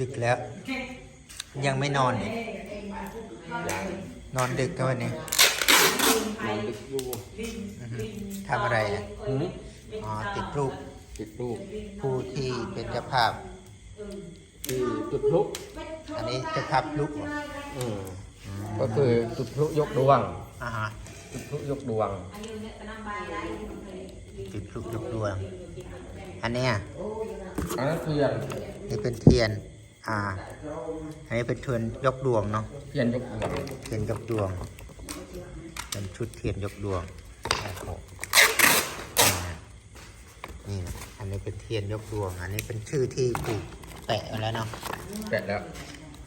ดึกแล้ว ยังไม่นอนอีกนอนดึกกันวันนี้นอนดึกอยู่อือฮึทำอะไรอะหืมอ๋อติดรูปติดรูปผู้ที่เป็นเจ้าภาพที่จุดพลุอันนี้เจ้าภาพลุกเหรออืมก็คือจุดพลุยกดวงอ่าฮะจุดพลุยกดวงจุดพลุยกดวง อันเนี้ยอันนั้นเทียนนี่เป็นเทียน อ่า อันนี้เป็นเทียนยกดวงเนาะ เทียนยกดวงเทียนยกดวง เป็นชุดเทียนยกดวงโอ้โหอ่านี่นะอันนี้เป็นเทียนยกดวง อันนี้เป็นชื่อที่ผูกแปะมาแล้วเนาะ แปะแล้ว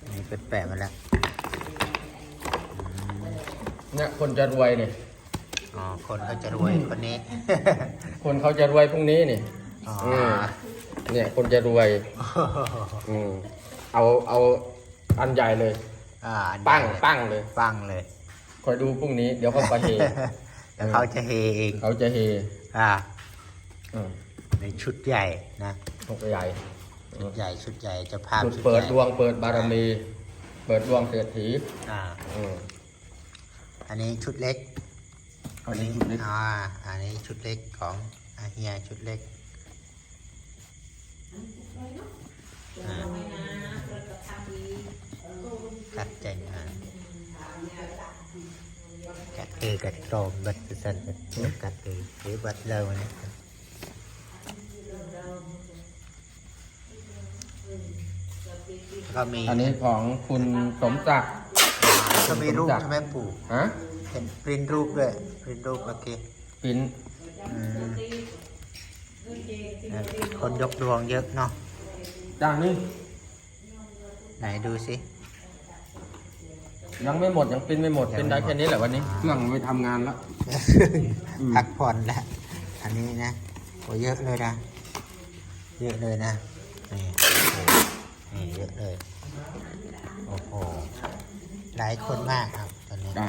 อันนี้เป็นแปะมาแล้ว เนี่ยคนจะรวยเนี่ยอ๋อ คนก็จะรวยคนนี้ คนเขาจะรวยพรุ่งนี้นี่อ๋ออืม เนี่ยคนจะรวย อืมเอาเอาอันใหญ่เลย อ่าอันปั้งใหญ่เลยปั้งเลยปั้งเลย คอยดูพรุ่งนี้ เดี๋ยวเขาไปเฮ แล้วเขาจะเฮเองเขาจะเฮอ่าอืมในชุดใหญ่นะหกใหญ่ชุดใหญ่ชุดใหญ่เจะภาพจุดชุดเปิดใหญ่ดวงเปิดบารมี เปิดดวงเศรษฐีอ่า อืม อันนี้ชุดเล็กอันนี้จุดเล็ก อ่า อันนี้ชุดเล็กของอาเฮียชุดเล็กอ่า กัดใจงานกัดเอกัดกรอมบัดสันกัดกัดเอหรือบัดเลวเนี่ยก็มีอันนี้ของคุณสมศักดิ์ก็มีรูปใช่ไหมปู่ฮะเห็นปริ้นรูปด้วยปริ้นรูปโอเคปิ้น อืมคนยกดวงเยอะเนาะจ้างนี่ไหนดูสิ ยังไม่หมดยังปิ้นไม่หมดยังไม่ปิ้นได้หมด แค่นี้แหละวันนี้เครื่องไม่ทำงานแล้ว อืม พักผ่อนแล้วอันนี้นะโอ้เยอะเลยนะ เยอะเลยนะนี่โอ้โหนี่เยอะเลยโอ้โหหลายคนมากครับตอนนี้จ้ะ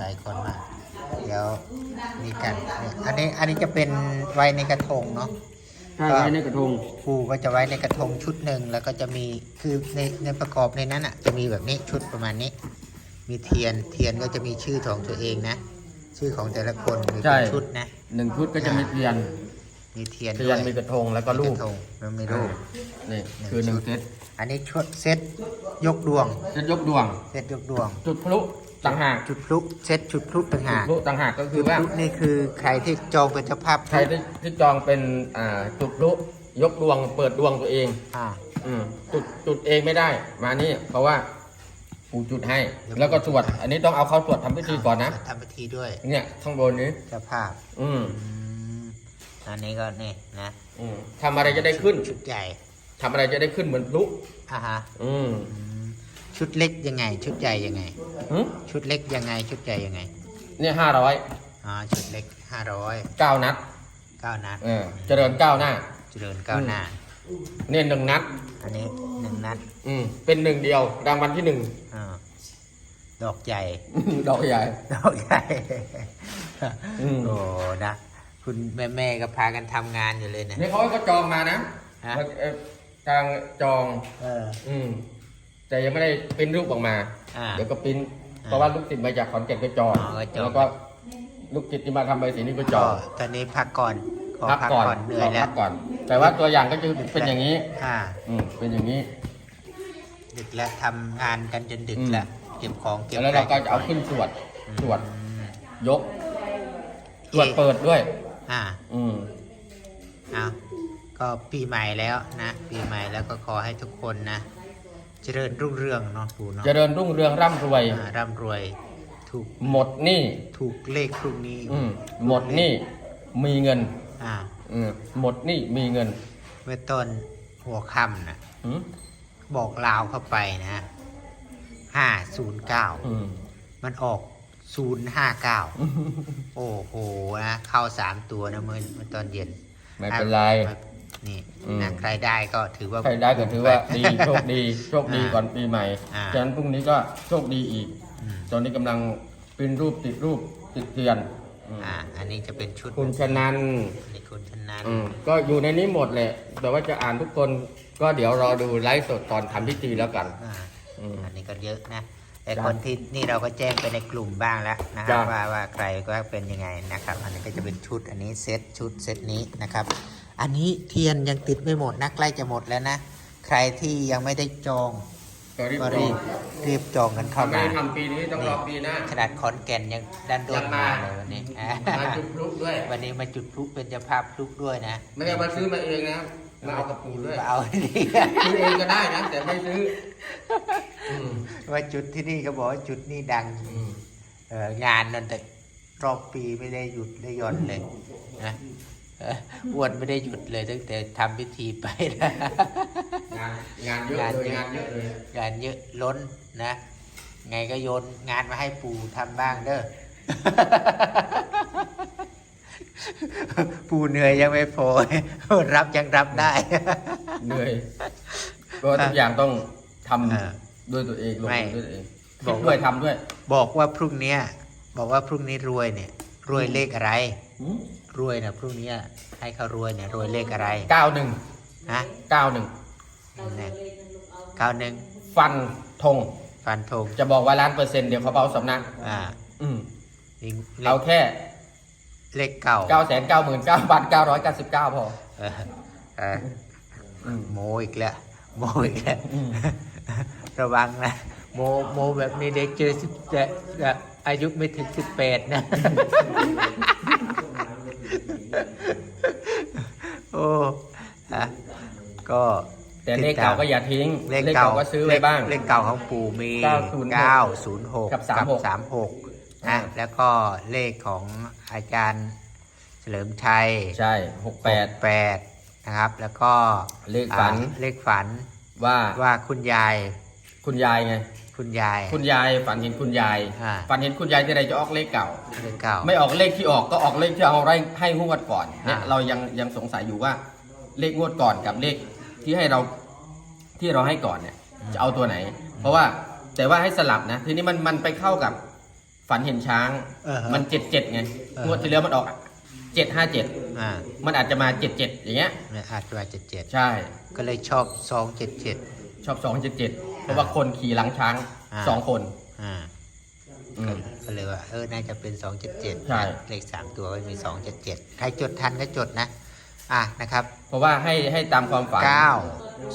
หลายคนมาก เดี๋ยวมีกันเนี่ยอันนี้อันนี้จะเป็นไว้ในกระทงเนาะ ถ้าไว้ในกระทงปูก็จะไว้ในกระทงชุดหนึ่งแล้วก็จะมีคือในในประกอบในนั้นอะ จะมีแบบนี้ชุดประมาณนี้ มีเทียนเทียนก็จะมีชื่อของตัวเองนะ ชื่อของแต่ละคนมีใช่เป็นชุดนะหนึ่งชุดก็จะมีเทียนมีเทียนเทีด้ยวนยมีกระทงแล้วก็รูมีปกระทงแล้วมีรูปนี่คือหนึ่งเซต อันนี้ชุดเซตยกดวง เซตยกดวง เซตยกดวง จุดพลุต่างหากจุดพลุเซตจุดพลุต่างจุดหากพลุต่างหากก็คืจุอดว่าพลุนี่คือใครที่จองเป็นเจ้าภาพใครที่ที่จองเป็นอ่าจุดพลุยกดวง เปิดดวงตัวเอง อ่า อืมจุดจุดเองไม่ได้ มานี่เพราะว่าปู่จุดให้ แล้วก็สวด อันนี้ต้องเอาเข้าสวดทำพิธีก่อนนะทำพิธีด้วย เนี่ยข้างบนนี้ เจ้าภาพ อืมอืมอันนี้ก็นี่นะ อืมทำอะไรจะได้ขึ้น ชุดใหญ่ ทำอะไรจะได้ขึ้นเหมือนพลุอ่าฮะอืมอืมชุดเล็กยังไง ชุดใหญ่ยังไง หึชุดเล็กยังไง ชุดใหญ่ยังไงเนี่ยห้าร้อยอ๋อชุดเล็กห้าร้อยเก้านัดเก้านัดเออเจริญเก้าวหน้า เจริญก้าวหน้า เนี่ยหนึ่งนัด อันนี้หนึ่งนัดอืมเป็นหนึ่งเดียวรางวัลที่หนึ่งอ่าดอกใหญ่ ดอกใหญ่ ดอกใหญ่อืม โอ้นะ คุณแม่แม่ๆก็พากันทำงานอยู่เลยนะนี่เขาให้เขาจองมานะฮะ เอ่อ ทางจอง เออ อืม แต่ยังไม่ได้ปริ้นรูปออกมา อ่า เดี๋ยวก็ปริ้นอ่าเพราะว่าลูกศิษย์มาจากขอนแก่นก็จองอ๋อก็จอง แล้วก็ลูกศิษย์ที่มาทำใบสีนี่ก็จก็องตอนนี้พักก่อนขอพักพักก่อนก่อนเหนื่อยแล้วพักก่อน แต่ว่าตัวอย่างก็จะเป็นอย่างนี้ อ่า อืม เป็นอย่างนี้ ดึกแล้วทำงานกันจนดึกอืมแล้วเก็บของเก็บแล้วเราก็ไก่จะเอาขึ้นสวดสวดอืมยกสวดเปิดด้วย อ่า อืม เอา ก็ปีใหม่แล้วนะปีใหม่แล้วก็ขอให้ทุกคนนะเจริญรุ่งเรืองเนาะปู่เนาะเจริญรุ่งเรืองร่ำรวย อ่าร่ำรวยถูกหมดหนี้ถูกเลขพรุ่งนี้อืมหมดหนี้มีเงินอ่าอืมหมดหนี้มีเงินเมื่อต้นหัวค่ำนะอืมบอกลาวเข้าไปนะห้าศูนย์เก้าอืมมันออกศูนย์ห้าเก้าโอ้โหนะเข้าสามตัวนะเมื่อเมื่อตอนเย็น ไม่เป็นไรอะ นี่อืมนะใครได้ก็ถือว่า ใครได้ก็ถือว่าดีโชคดีโชคดีอ่าก่อนปีใหม่อ่าฉะนั้นพรุ่งนี้ก็โชคดีอีกอืมตอนนี้กำลังปริ้นรูปติดรูปติดเทียนอืมอ่าอันนี้จะเป็นชุดคุณชนันในคุณชนะอืมก็อยู่ในนี้หมดแหละแต่ว่าจะอ่านทุกคนก็เดี๋ยวรอดูไลฟ์สดตอนทำพิธีแล้วกันอ่าอืมอันนี้ก็เยอะนะแต่จ้ะคนที่นี่เราก็แจ้งไปในกลุ่มบ้างแล้วนะครัจ้ะบว่าว่าใครก็เป็นยังไงนะครับ อันนี้ก็จะเป็นชุดอันนี้เซตชุดเซตนี้นะครับ อันนี้เทียนยังติดไม่หมดนะใกล้จะหมดแล้วนะ ใครที่ยังไม่ได้จองก็รีบก็จอรีงบรีบจองกันเข้าไม่มา ได้ทำปีนี้ต้องรอปีหน้า ขนาดขอนแก่นยังดันโดยันงมา มาเลยวันนี้อ่ามาจุดพลุด้วย วันนี้มาจุดพลุเป็นเจ้าภาพพลุด้วยนะไม่ได้มาซื้อมาเองนะมาเอากระปูด้วยมาเอาที่นี่ ซื้อเองก็ได้นะ แต่ไม่ซื้ออืมว่าจุดที่นี่เขาบอกว่าจุดนี้ดังอืมเอองานนั่นแต่รอบปีไม่ได้หยุดได้หย่อนเลยนะเอออ้วนไม่ได้หยุดเลยตั้งแต่ทำพิธีไปนะ งานงานเยอะเลยงานเยอะเลยงานเยอะล้นนะ ไงก็โยนงานมาให้ปู่ทำบ้างเด้อ ปู่เหนื่อยยังไม่พอ รับยังรับได้ เหนื่อยก็ทุกอย่างต้องทเออำด้วยตัวเองลงไม่มือด้วยตัวเองบอคิกดว่าด้วยทำด้วย บอกว่าพรุ่งเนี้ยบอกว่าพรุ่งนี้รวยเนี่ย รวยเลขอะไรหืม รวยนะพรุ่งนี้ให้เขารวยเนี่ยรวยเลขอะไรเก้าหนึ่งฮะเก้าหนึ่งเนี่ยเก้าหนึ่งฟันธงฟันธงจะบอกว่าล้านเปอร์เซ็นต์เดี๋ยวเขาเบาสำนักอ่า อืมลิงเลเอาขแค่เลขเก่าเก้าแสนเก้าหมื่นเก้าพันเก้าร้อยเก้าสิบเก้าพอเออเอออืมโมอีกแล้วโมอีกแล้วอืมระวังนะโมโมแบบนี้เด็กเจอสิบจะจะอายุไม่ถึงสิบแปดนะ โอ้อะก็ แต่เลขเก่าก็อย่าทิ้งเลขเก่าก็ซื้อไว้บ้าง เลขเก่าของปู่มี906 906กับ36 36นะแล้วก็เลขของอาจารย์เฉลิมชัย ใช่หกแปด8นะครับ แล้วก็เลขฝันอ่าเลขฝันว่าว่าคุณยาย คุณยายไง คุณยาย คุณยายฝันเห็นคุณยายอ่าฝันเห็นคุณยายที่ไรจะออกเลขเก่า เลขเก่า ไม่ออกเลขที่ออกก็ออกเลขที่เอาไรให้งวดก่อนเนี่ยอ่า เรายังยังสงสัยอยู่ว่าเลขงวดก่อนกับเลขที่ให้เราที่เราให้ก่อนเนี่ย จะเอาตัวไหน เพราะว่าแต่ว่าให้สลับนะ ทีนี้มันมันไปเข้ากับฝันเห็นช้าง เออฮะมันเจ็ดเจ็ดไงเออ งวดที่แล้วมันออกเจ็ดห้าเจ็ดอ่ามันอาจจะมาเจ็ดเจ็ดอย่างเงี้ยเนี่ยอาจจะว่าเจ็ดเจ็ดใช่ ก็เลยชอบสองเจ็ดเจ็ดชอบสองเจ็ดเจ็ดเพ ราะว่าคนขี่หลังช้างอ่า สองคน อ่าอืม ก็เลยว่าเออน่าจะเป็นสองเจ็ดเจ็ดใช่ เลขสามตัวก็มีสองเจ็ดเจ็ดใครจดทันก็จดนะ อะนะครับเพราะว่าให้ให้ตามความฝัน เก้า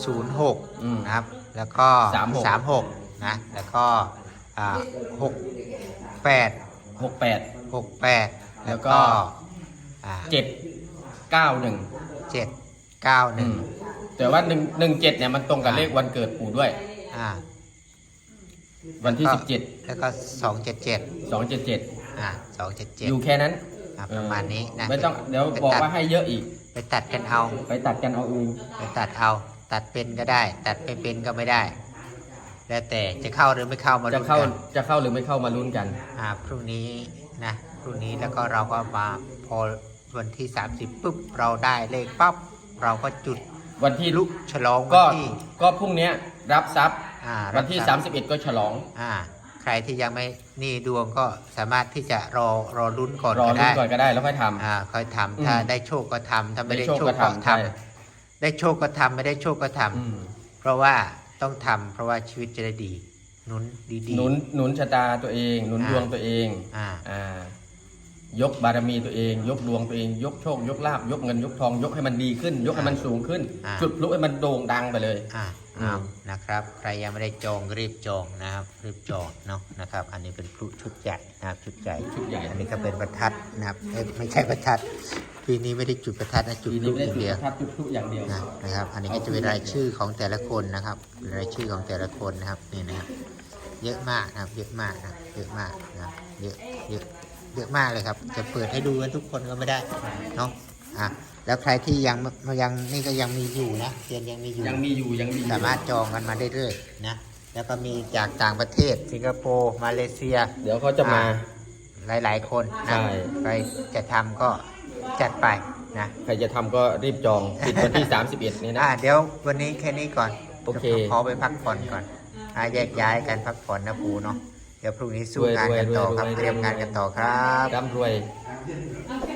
ศูนย์หกอืมนะครับ แล้วก็36สามหกนะ แล้วก็อ่าหกแปดหกแปด หกแปดแล้แล้ววก็ก็ อ่าเจ็ดเก้าหนึ่งเจ็ดเก้าหนึ่ง แต่ว่าหนึ่งหนึ่งเจ็ดเนี่ยมันตรงกับเลขวันเกิดปู่ด้วย อ่า วันที่ ก็สิบเจ็ดแล้วก็สองเจ็ดเจ็ดสองเจ็ดเจ็ดอ่าสองเจ็ดเจ็ดอยู่แค่นั้นอะประมาณนี้นะไม่ต้องเดี๋ยวไปบอกตัดว่าให้เยอะอีก ไปตัดกันเอา ไปตัดกันเอาเองไปตัดเอา ตัดเป็นก็ได้ ตัดไม่เป็นก็ไม่ได้ แล้วแต่จะเข้าหรือไม่เข้ามาจะลุ้นเข้ากันจะเข้าหรือไม่เข้ามาลุ้นกัน อ่าพรุ่งนี้นะพรุ่งนี้แล้วก็เราก็มาพอวันที่ 30ปุ๊บเราได้เลขปั๊บเราก็จุดวันที่ลุกฉลองก็วันที่ก็พรุ่งเนี้ย รับทรัพย์ อ่าวันที่ รับทรัพย์31 ก็ฉลอง อ่า ใครที่ยังไม่นี่ดวงก็สามารถที่จะรอรอลุ้นก่อนรอก็ลุ้นได้ก่อนก็ได้แล้วค่อยทำ อ่าค่อยทำอืมถ้าได้โชคก็ทำถ้าไม่ได้ได้โชคโชคก็ก็ทำทใช่ำได้โชคก็ทำไม่ได้โชคก็ทำอืมเพราะว่าต้องทำเพราะว่าชีวิตจะได้ดีหนุนดีๆ หนุนหนุนชะตาตัวเอง หนุนอ่า ดวงตัวเอง อ่า อ่า ยกบารมีตัวเอง ยกดวงตัวเอง ยกโชค ยกลาบยกเงินยกทอง ยกให้มันดีขึ้น ยกให้มันสูงขึ้น อ่า จุดพลุให้มันโด่งดังไปเลย อ่าอืมเอานะครับ ใครยังไม่ได้จองรีบจองนะครับ รีบจองเนาะนะครับ อันนี้เป็นพลุชุดใหญ่นะครับชุดใหญ่ชุดใหญ่ อันนี้ก็เป็นประทัดนะครับเอ้ยไม่ใช่ประทัดปีนี้ไม่ได้จุดประทัดนะจุดปีพลุนี้ไม่อได้ย่างจุดเดียวประทัดจุดพลุอย่างเดียว นะนะครับ อันนี้ก็จะเป็นรายชื่อของแต่ละคนนะครับรายชื่อของแต่ละคนนะครับนี่นะครับ เยอะมากนะครับ เยอะมากนะเยอะมากนะครับเยอะเยอะ เยอะมากเลยครับ จะเปิดให้ดูกันทุกคนก็ไม่ได้เนาะอะแล้วใครที่ยังยังนี่ก็ยังมีอยู่นะเรียนยังมีอยู่ยังมีอยู่ยังมีอยู่สามารถจองกันมาได้เรื่อยๆนะแล้วก็มีจากต่างประเทศสิงคโปร์มาเลเซีย เดี๋ยวเขาจะมาหลายๆคนนะใช่ใครจะทำก็จัดไปนะใครจะทำก็รีบจองปิดวันที่ 31 นี่นะอ่าเดี๋ยววันนี้แค่นี้ก่อนโอเคขอไปพักผ่อนก่อนอ่าแยกย้ายกันพักผ่อนนะปูเนาะเดี๋ยวพรุ่งนี้สู้รวยงานกันต่อครับรวยรวยเตรียมงานกันต่อครับ ร่ำรวยค